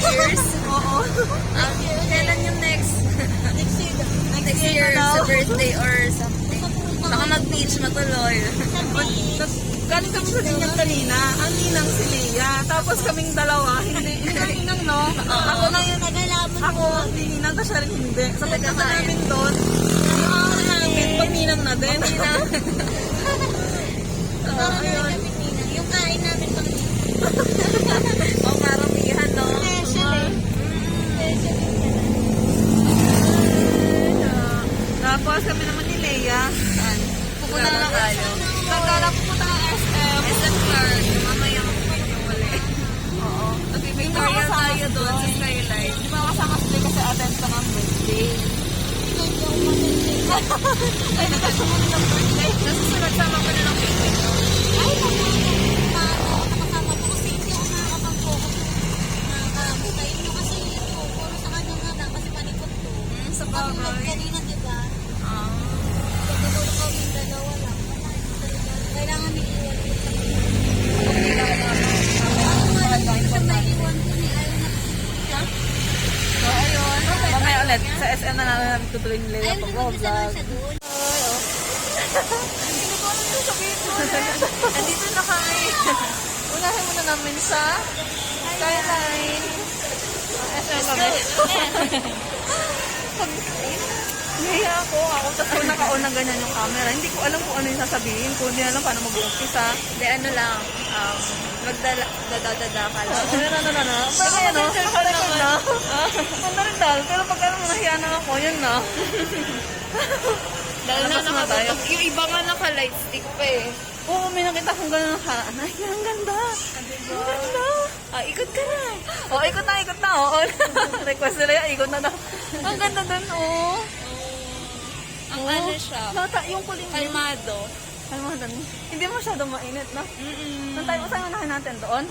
years. Oo. Um, kailan yung next? Next year. Next year, sa birthday or something. Baka mag-beach matuloy. Galing kami sa Dinyang kanina. Ang ninang si Leah. Tapos kaming dalawa. Hindi. Kami ninang, no? Ako lang yung Ako, hindi ninang ka siya rin hindi. Sa pagkaka namin doon, doon sa skyline. May mga kasama sila kasi attend ka ng birthday. Ay, nagkasunod ng birthday. Nasusunod sama ko na ng picture. Ay, paano? Nakasama ko kasi hindi ako nakakapag-focus na karami. Kayo nyo kasi ito, puro sa kanya nga lang kasi panikot ko. Hmm, sa bagay. kanina, di ba? Ah. Pagkatulog ko yung dalawa lang. Kailangan iiwan ko. Ako nga lang sa may iwan ko ni ayaw na. So, ayun. Mamaya ulit. Sa SM na tutuloy ni Leia Ayaw pag na mag-isa lang vlog. siya doon. Hindi ko alam yung sabihin mo. Andito na kami. Unahin muna namin sa Skyline. SM kami. Nahiya ako. Ako tapos ko nakauna ganyan yung camera. Hindi ko alam kung ano yung sasabihin. Kung hindi alam paano mag-umpisa. Hindi, ano lang. Um, magdala, dadadada ka lang. Ano na, ano na, ano. Parang ano, na. Ano rin dahil. Pero pag ano, nahiya na ako, yun na. Dahil na na nakatutok. Yung iba nga naka-light stick pa eh. Oo, may nakita akong gano'n ka. Ay, ang ganda. Ang ganda. Ah, ikot ka na. Oh, ikot na, ikot na. Oo, request nila yan, ikot na daw. Ang ganda dun, oh. Ang Oo. ano siya. Nata, yung kuling. Kalmado. Ay, mga dun. Hindi masyado mainit, no? Mm-mm. Saan tayo, saan unahin natin? Doon?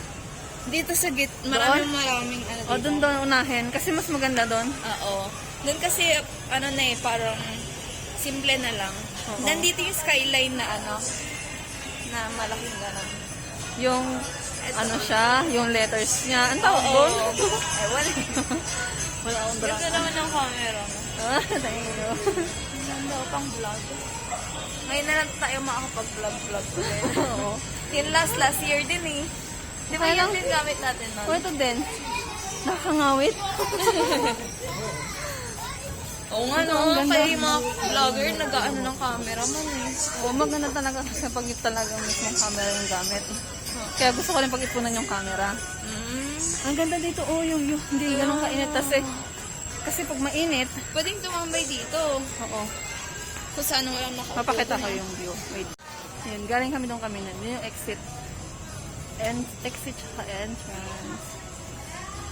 Dito sa git, maraming maraming ano O, doon doon unahin. Kasi mas maganda doon. Oo. Doon kasi, ano na eh, parang simple na lang. Oo. Nandito yung skyline na ano, na malaking gano'n. Yung, ano siya, yung letters niya. Ang tawag doon? Ewan eh. Wala akong Ganda drama. naman yung camera mo. Ah, thank you. Ganda pang vlog. Ngayon na lang tayo makakapag-vlog-vlog ulit. Oo. Yun last, last year din eh. Di ba yun din gamit natin nun? O, ito din. Nakakangawit. Oo nga Ito, no, ang ganda. yung mga vlogger nag-ano ng camera man eh. O, maganda talaga kasi pag talaga mismong camera yung gamit. Kaya gusto ko rin pag-ipunan yung camera. Mm. Ang ganda dito, oh, yung, yung hindi ganun kainit kasi. Kasi pag mainit, Pwedeng tumambay dito. oo, Kung saan walang nakaupo. papakita ko yung view. Wait. Ayan, galing kami doon kami na. Yun yung exit. And, exit tsaka entrance.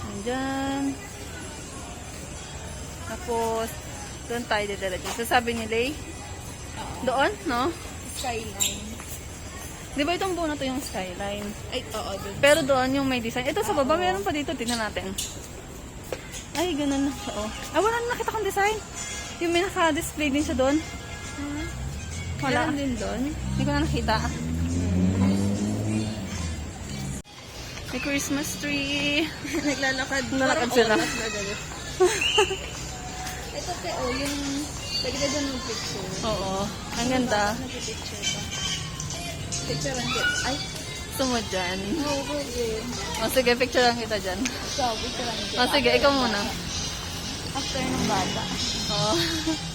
Ayan dyan. Tapos, doon tayo didiretso. So, sabi ni Lay, doon, no? Skyline. Di ba itong buo na to yung skyline? Ay, oo, dun. Pero doon yung may design. Ito sa baba, meron pa dito. Tingnan natin. Ay, ganun na. Oh. Ah, wala na nakita kong design. Yung may naka-display din siya doon. Wala. Meron din doon. Hindi ko na nakita. May Christmas tree. Naglalakad. Naglalakad sila. Ito te, oh, yung... Pwede ka dyan ng picture. Oo. Ang ganda. Nagpipicture ka. Picture ang kit. Ay, Gusto mo dyan. no, pwede. O sige, picture lang kita dyan. Ikaw, picture ang kit. O sige, ikaw muna. After ng bata. Oo.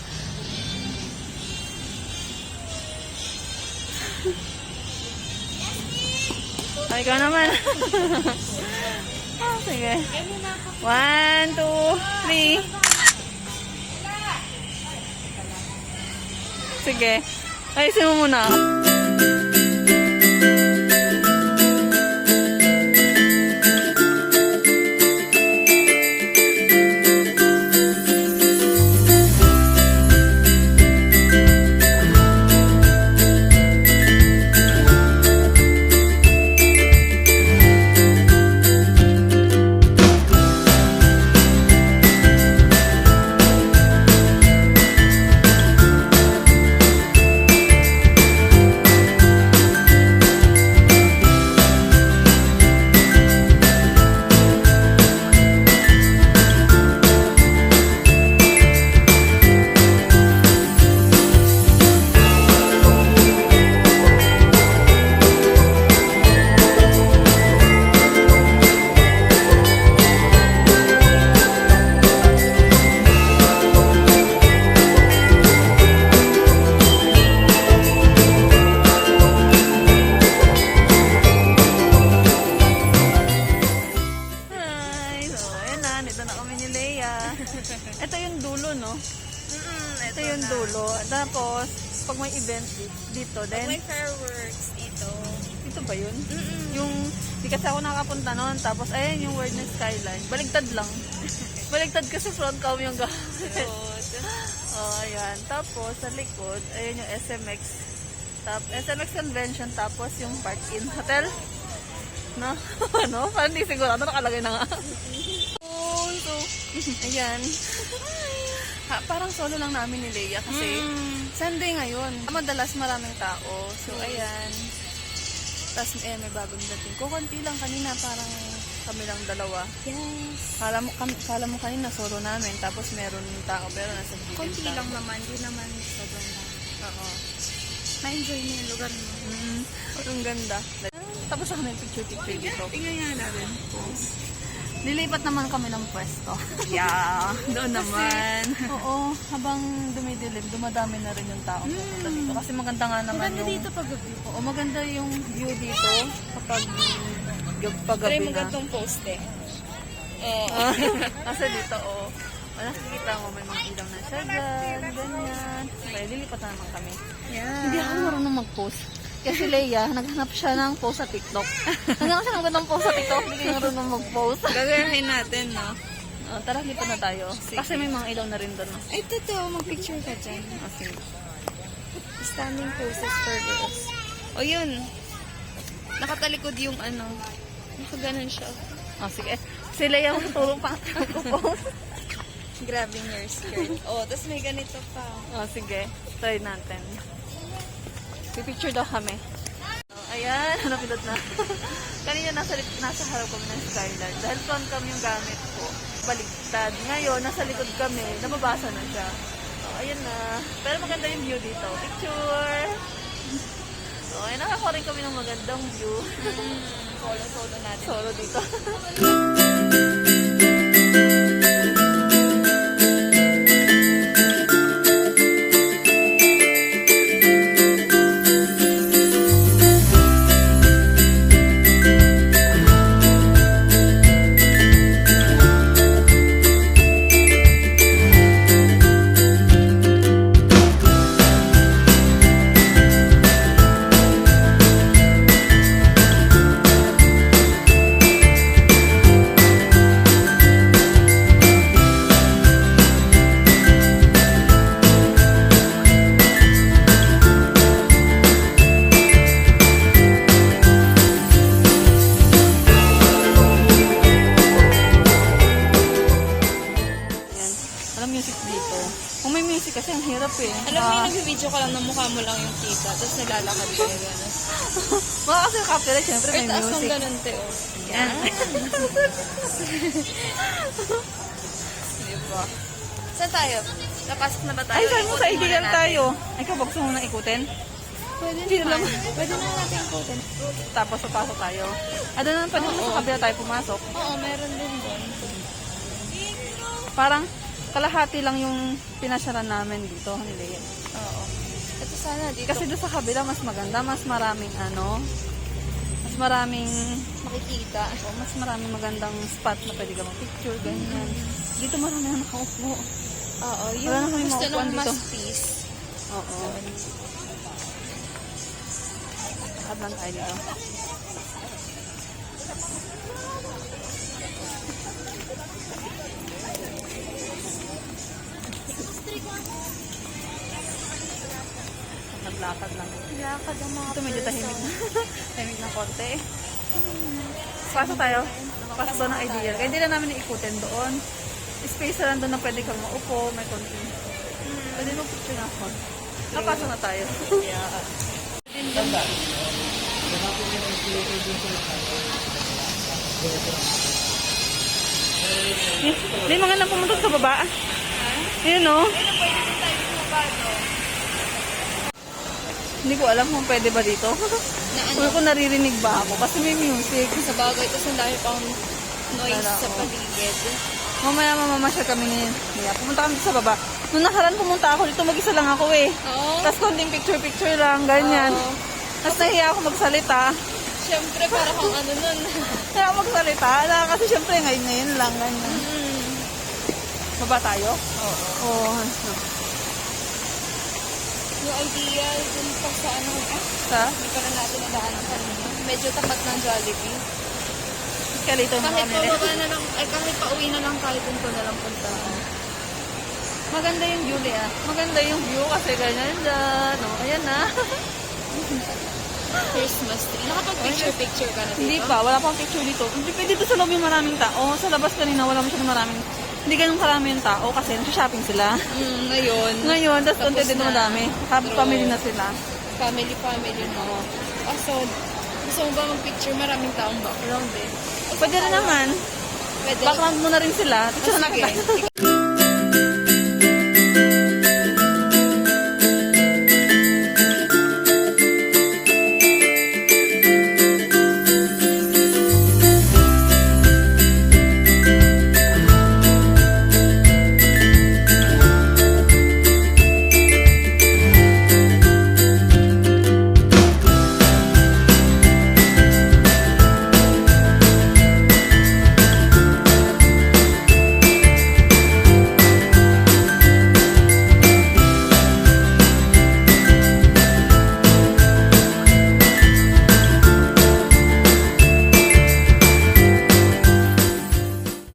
Ay, ikaw naman. ah, sige. One, two, three. Sige. Ayusin mo muna. dulo. Dito, then, May fireworks dito. dito ba yun? Yung, di kasi ako nakapunta noon. Tapos, ayan yung word ng skyline. Baligtad lang. Baligtad kasi front cam yung gamit. Oh, ayan. Tapos, sa likod, ayan yung SMX. Tap, SMX Convention. Tapos, yung Park-In Hotel. No? ano? Parang di sigurado nakalagay na nga. oh, so, ayan. Ha, parang solo lang namin ni Leia kasi Sunday ngayon. Madalas maraming tao. So, ayan. Tapos, eh, may bagong dating. Kukunti lang kanina, parang kami lang dalawa. Yes. Kala mo, kam, kala mo kanina solo namin, tapos meron tao, pero nasa gilid Konti lang naman. Di naman sobrang lang. Oo. Na-enjoy niyo yung lugar mo. Mm, ang ganda. Tapos ako may picture-picture dito. Tingnan nga natin. Lilipat naman kami ng pwesto. Yeah. Doon naman. Oo, habang dumidilim, dumadami na rin yung tao pupunta dito. Kasi maganda nga naman Maganda yung... dito pag gabi. Oo, maganda yung view dito kapag yung Try paggabi mo na. gantong poste. Eh. Kasi dito, oh, wala nakikita mo, may mga ilaw na siya dyan, ganyan. Kaya lilipat na naman kami. Yeah. Hindi ako marunong mag-post. Kasi Leia, naghanap siya ng post sa TikTok. Naghanap siya ng gandang post sa TikTok, hindi ka marunong mag-post. Gagayahin natin, no? Oh, tara, lipat na tayo. Kasi may mga ilaw na rin doon. Ay, totoo. Mag-picture ka dyan. Okay. Standing poses for girls. O, yun. Nakatalikod yung ano. Nakaganon siya. Oh, sige. Si Leia, matulong pa mag-post. Grabbing your skirt. oh, tapos may ganito pa. Oh, sige. Try natin. Pipicture daw kami. Oh, ayan, napindot na. Kanina nasa, nasa harap kami ng skyline. Dahil front cam yung gamit ko. Baligtad. Ngayon, nasa likod kami. Nababasa na siya. Oh, ayan na. Pero maganda yung view dito. Picture! Oh, ay nakakuha rin kami ng magandang view. Solo-solo natin. Solo dito. kasi ang hirap eh. Alam mo Ah, yung nag-video ka lang na mukha mo lang yung tita, tapos naglalakad ka yung gano'n. Baka kasi yung copyright, syempre Ay, may taas ng music. gano'n, te, oh. Yan. Diba? Saan tayo? Napasok na ba tayo? Ay, saan mo sa Ikutin muna ideal natin. tayo? Ay, ka, gusto mo nang ikutin? Pwede Hindi naman. naman. Pwede na natin ikutin. Tapos papasok tayo. Ano naman, pwede mo sa kabila tayo pumasok. Oo, meron din doon. Parang kalahati lang yung pinasyaran namin dito. Hindi. Oo. Ito sana dito. Kasi doon sa kabila, mas maganda. Mas maraming ano, mas maraming, makikita. oh, mas maraming magandang spot na pwede ka mag-picture, ganyan. Dito marami na nakaupo. Oo, Wala yung na kami gusto nung mas dito. peace. Oo. Lakad lang tayo dito. Naglakad lang. Lakad ang mga Ito medyo tahimik na. tahimik ng konti. Pasok tayo. Pasok doon ng ideal. Kaya hindi na namin ikutin doon. Space na lang doon na pwede kang maupo. May konti. Pwede mo picture na ako. Napasok na tayo. Yeah. Hindi mga na pumunta sa baba. Ayun o. Hindi ko alam kung pwede ba dito. Na ano, Kung kung naririnig ba ako. Kasi may music. sa bagay, tapos ang dami pang noise Wala, sa paligid. Mamaya mamamasyal kami ni Mia. Pumunta kami sa baba. Nung nakaraan pumunta ako dito, mag-isa lang ako eh. Oo. Tapos konting picture-picture lang, ganyan. Oo. Tapos nahiya ako magsalita. Siyempre, para kang ano nun. Kaya ako magsalita. Na, kasi syempre ngayon-ngayon lang, ganyan. Mm. Baba tayo? Oo. Oo. Yung idea, dun pa sa ano, ah, Sa? hindi pa na natin nadaanan kanina. Medyo tapat ng Jollibee. Kaya lito mo Kahit kami. na lang, ay kahit pauwi na lang kahit dun ko na lang punta. Maganda yung view, Lea. Maganda yung view kasi ganyan dyan. O, ayan na. Christmas tree. Nakapag-picture-picture ka na dito? Hindi pa, wala pang picture dito. Hindi pwede dito sa loob yung maraming tao. Sa labas kanina, wala masyadong maraming. Hindi ganun karami yung tao kasi nag-shopping sila. Mm, ngayon, Ngayon, tapos konti din na. madami. Happy True. family na sila. family, family na. Ah, so, gusto mo ba mag-picture? Maraming taong background eh. Pwede rin naman. Pwede. Background mo na rin sila. Picture na kita.